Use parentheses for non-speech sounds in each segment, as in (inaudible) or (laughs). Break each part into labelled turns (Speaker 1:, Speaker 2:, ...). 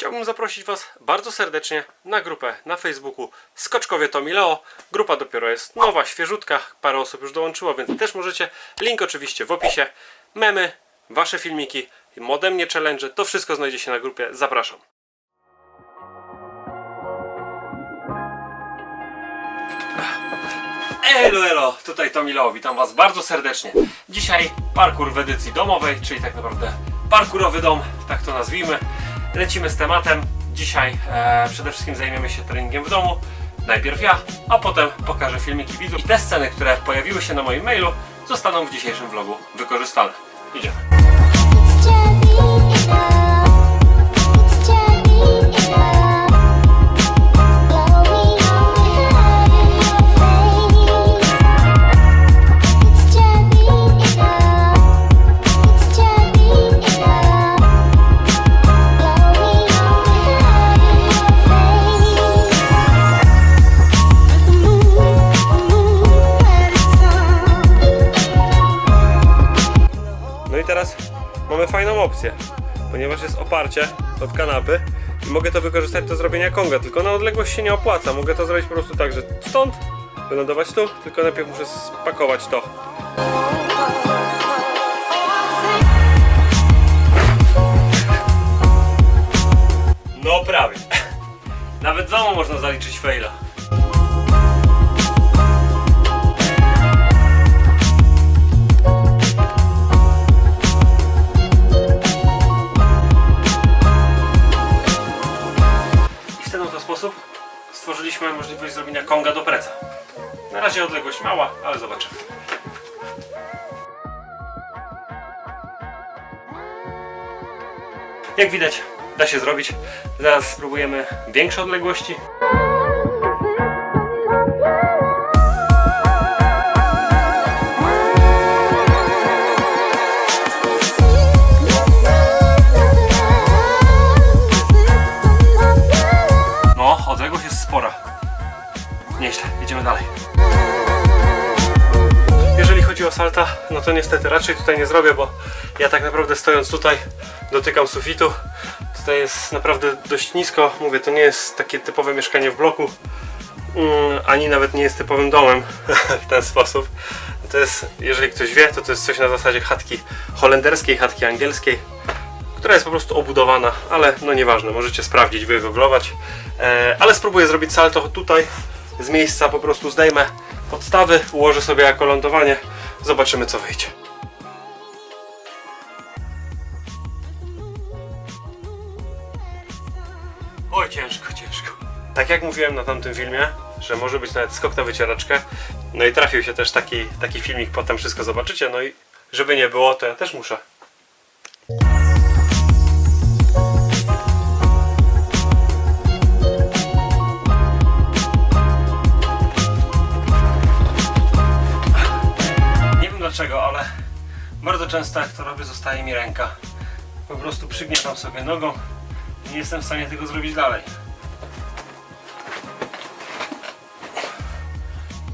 Speaker 1: Chciałbym zaprosić Was bardzo serdecznie na grupę na Facebooku Skoczkowie Tomi Leo. Grupa dopiero jest nowa, świeżutka, parę osób już dołączyło, więc też możecie. Link oczywiście w opisie. Memy, Wasze filmiki, ode mnie challenge, to wszystko znajdzie się na grupie. Zapraszam. Elo, elo, tutaj Tomi Leo, witam Was bardzo serdecznie. Dzisiaj parkour w edycji domowej, czyli tak naprawdę parkurowy dom, tak to nazwijmy. Lecimy z tematem. Dzisiaj e, przede wszystkim zajmiemy się treningiem w domu. Najpierw ja, a potem pokażę filmiki widzów. I te sceny, które pojawiły się na moim mailu, zostaną w dzisiejszym vlogu wykorzystane. Idziemy. Mamy fajną opcję, ponieważ jest oparcie od kanapy i mogę to wykorzystać do zrobienia konga, tylko na odległość się nie opłaca. Mogę to zrobić po prostu tak, że stąd wylądować tu, tylko najpierw muszę spakować to. No prawie. Nawet w domu można zaliczyć faila. Konga do preca. Na razie odległość mała, ale zobaczymy. Jak widać, da się zrobić. Zaraz spróbujemy większe odległości. No to niestety raczej tutaj nie zrobię, bo ja tak naprawdę stojąc tutaj dotykam sufitu. Tutaj jest naprawdę dość nisko. Mówię, to nie jest takie typowe mieszkanie w bloku, mm, ani nawet nie jest typowym domem (laughs) w ten sposób. To jest, jeżeli ktoś wie, to to jest coś na zasadzie chatki holenderskiej, chatki angielskiej która jest po prostu obudowana, ale no nieważne, możecie sprawdzić, wygooglować. E, ale spróbuję zrobić salto tutaj z miejsca, po prostu zdejmę podstawy, ułożę sobie jako lądowanie, zobaczymy co wyjdzie. Oj, ciężko, ciężko. Tak jak mówiłem na tamtym filmie, że może być nawet skok na wycieraczkę, no i trafił się też taki, taki filmik, potem wszystko zobaczycie, no i żeby nie było, to ja też muszę. Dlaczego, ale bardzo często jak to robię, zostaje mi ręka. Po prostu przygniatam sobie nogą i nie jestem w stanie tego zrobić dalej.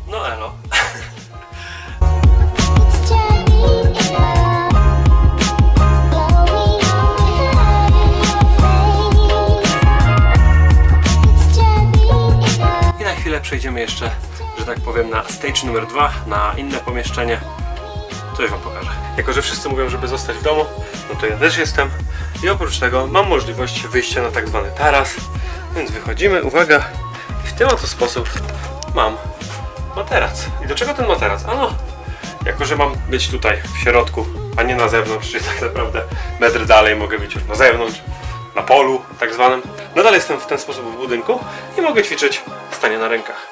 Speaker 1: No elo. I na chwilę przejdziemy jeszcze, że tak powiem, na stage numer dwa, na inne pomieszczenie. Coś wam pokażę. Jako, że wszyscy mówią, żeby zostać w domu, no to ja też jestem. I oprócz tego mam możliwość wyjścia na tak zwany taras. Więc wychodzimy, uwaga. W ten oto sposób mam materac. I do czego ten materac? Ano, jako, że mam być tutaj w środku, a nie na zewnątrz, czyli tak naprawdę metr dalej mogę być już na zewnątrz, na polu tak zwanym. Nadal jestem w ten sposób w budynku i mogę ćwiczyć stanie na rękach.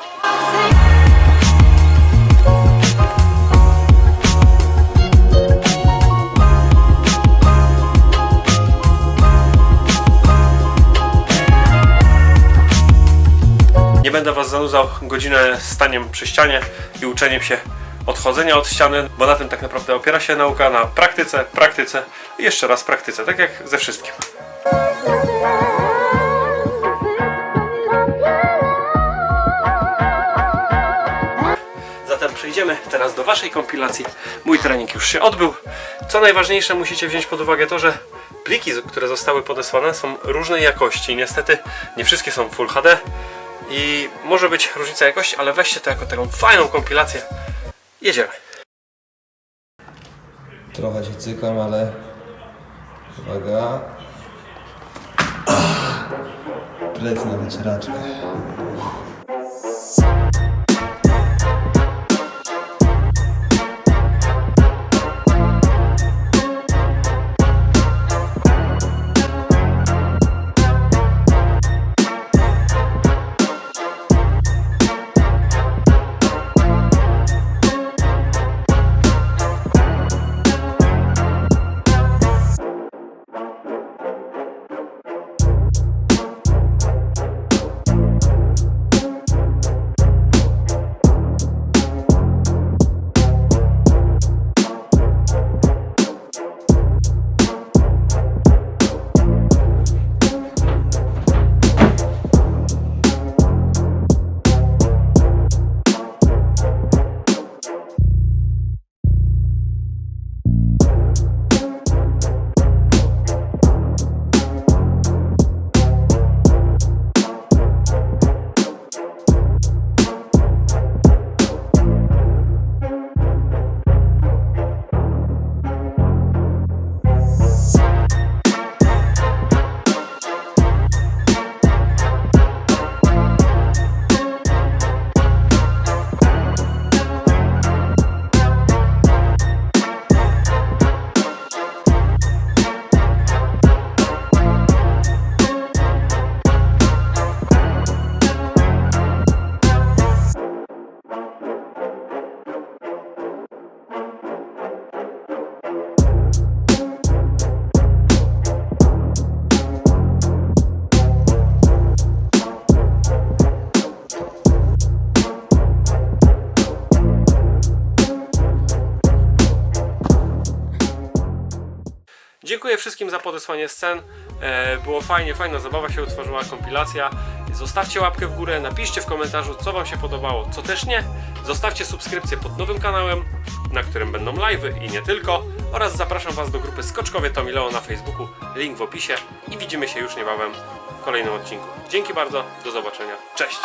Speaker 1: Będę Was zanudzał godzinę staniem przy ścianie i uczeniem się odchodzenia od ściany, bo na tym tak naprawdę opiera się nauka na praktyce, praktyce i jeszcze raz praktyce, tak jak ze wszystkim. Zatem przejdziemy teraz do Waszej kompilacji. Mój trening już się odbył. Co najważniejsze, musicie wziąć pod uwagę to, że pliki, które zostały podesłane są różnej jakości. Niestety nie wszystkie są Full HD i może być różnica jakości, ale weźcie to jako taką fajną kompilację. Jedziemy.
Speaker 2: Trochę się cykam, ale... Uwaga. Plec na wycieraczkę.
Speaker 1: Dziękuję wszystkim za podesłanie scen. E, Było fajnie, fajna zabawa się utworzyła, kompilacja. Zostawcie łapkę w górę, napiszcie w komentarzu, co Wam się podobało, co też nie. Zostawcie subskrypcję pod nowym kanałem, na którym będą live'y i nie tylko. Oraz zapraszam Was do grupy Skoczkowie Tomileo na Facebooku, link w opisie. I widzimy się już niebawem w kolejnym odcinku. Dzięki bardzo, do zobaczenia, cześć!